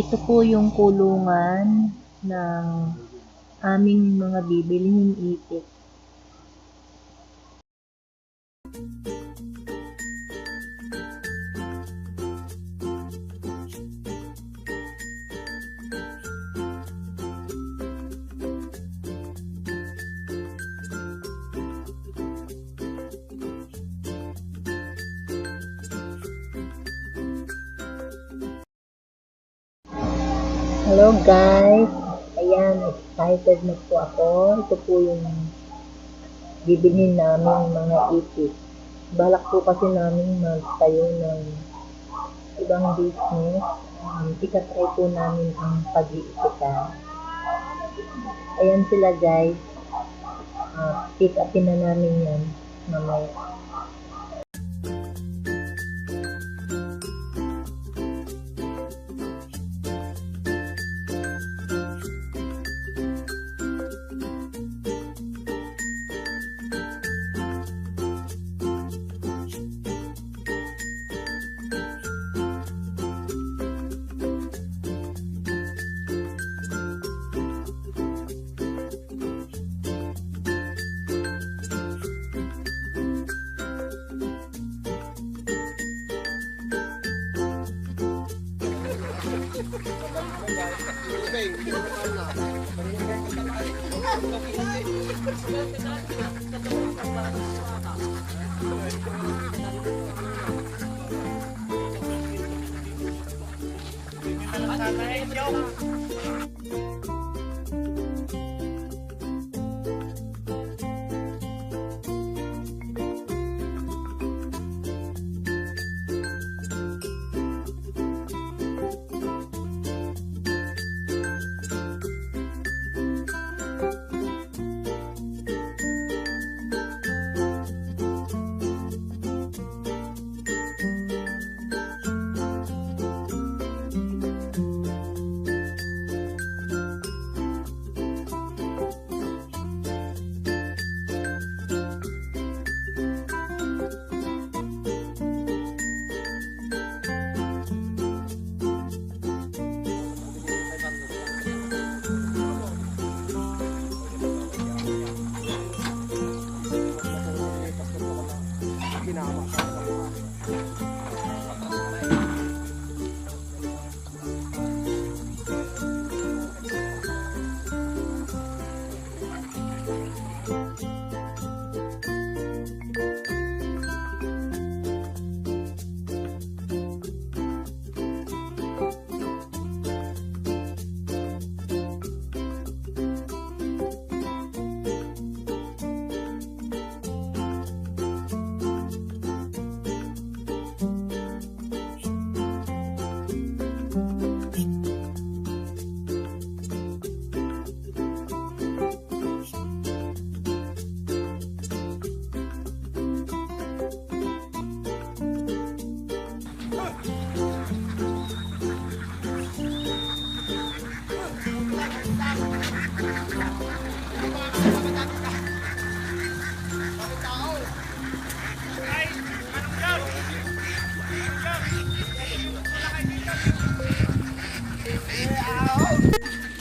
Ito po yung kulungan ng aming mga bibilihing itik. Hello guys! Ayan, excited na po ako. Ito po yung bibilhin namin mga itik. Balak po kasi namin magtayo ng ibang business. Um, ikatry po namin ang pag-iitikan. Ayan sila guys. Uh, pick upin na namin yan mamaya. Yan, ano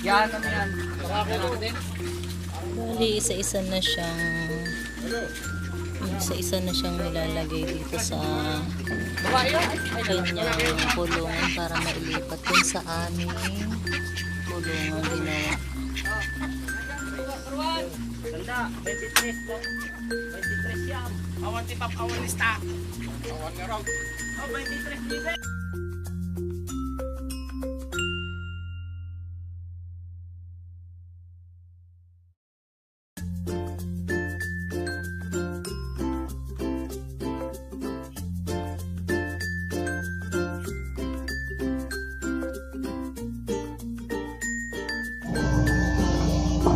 yan? Marami natin. Bali, isa-isa na siyang isa-isa na siyang nilalagay dito sa kanyang kulungan para mailipat dun sa aming kulungan ginawa. Ganda, 23 po. 23 yan. Awan ti pap, awan lista. Awan nga raw. Oh, 23 libre.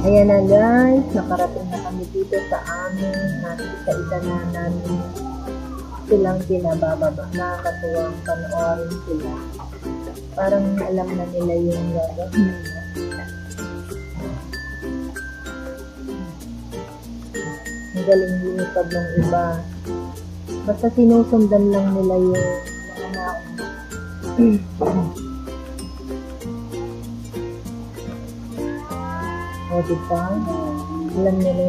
Ayan na guys, nakarating na kami dito sa amin at isa-isa na namin silang pinabababa. Nakakatuwang panoorin sila. Parang alam na nila yung gagawin nila. Ang galing lumipad ng iba. Basta sinusundan lang nila yung mga போதிப்பான் இளம் நிலை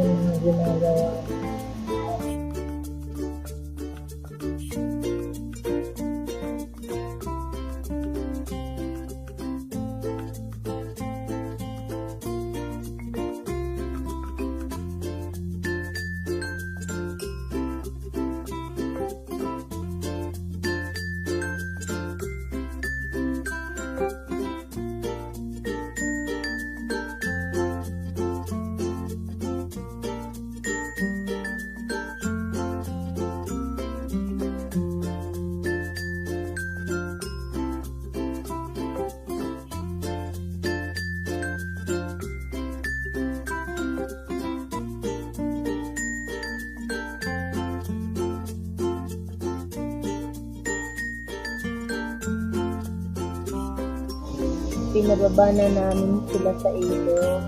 Pinababa na namin sila sa ilog.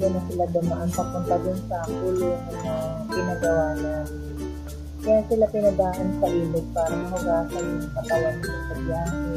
Diyan na sila dumaan papunta dun sa kulungan na pinagawa namin. Kaya sila pinadaan sa ilog para mahugasan yung katawan nila sa biyahe.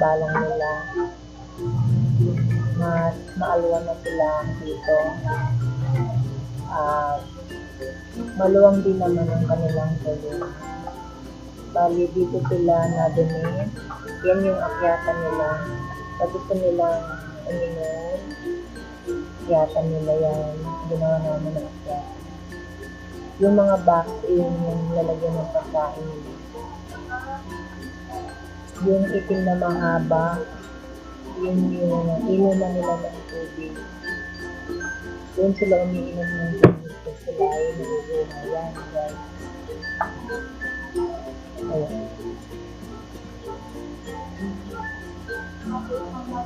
Sa bababa lang nila. Mas maalwan na sila dito. At maluwang din naman ang kanilang kulungan. Bali, dito sila na-donate. Yan yung akyatan nila. Sa gusto nilang uminom, akyatan nila yan. Ginawa namin ng akyatan yung mga box yung lalagyan ng pagkain. Yung itim na mahaba, yun yung inuman nila ng tubig. Doon sila umiinom ng tubig kasi sila ay naguguha. Yan, guys. Ayan.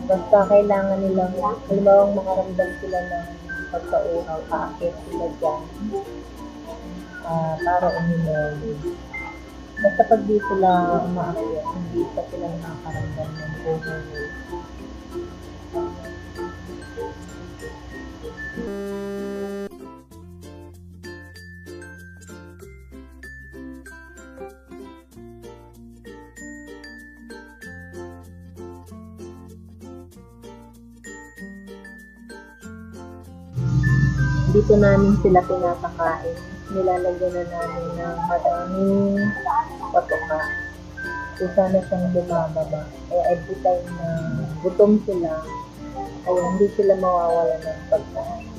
Basta kailangan nilang, halimbawa makaramdam sila ng pagkauhaw, kaakit sila dyan ah, para uminom. Basta pag di sila umaakyat, hindi pa sila nakakaramdam ng overload. Dito namin sila pinapakain nilalagyan na namin ng madaming patoka. So, sana siyang bumababa. Kaya every time na gutom sila, ay hindi sila mawawala ng pagkain.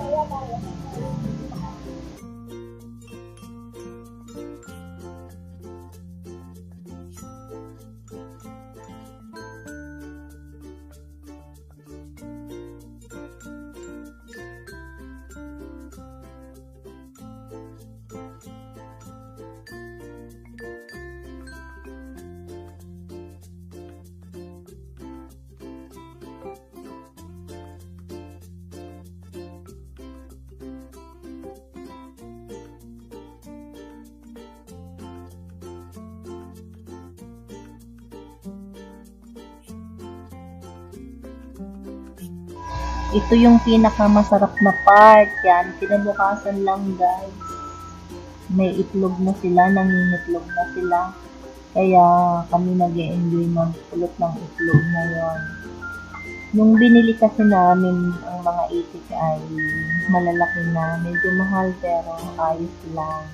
Thank you. Ito yung pinakamasarap na part. Yan, kinabukasan lang guys. May itlog na sila, nangingitlog na sila. Kaya kami nag enjoy magpulot ng itlog ngayon. Nung binili kasi namin ang mga itik ay malalaki na, medyo mahal pero ayos lang.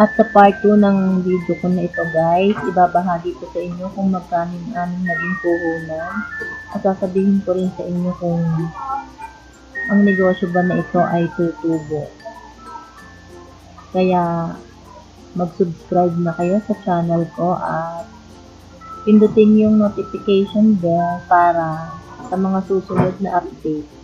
At sa part 2 ng video ko na ito guys, ibabahagi ko sa inyo kung magkano yung aming naging puhunan. At sasabihin ko rin sa inyo kung ang negosyo ba na ito ay tutubo. Kaya mag-subscribe na kayo sa channel ko at pindutin yung notification bell para sa mga susunod na update.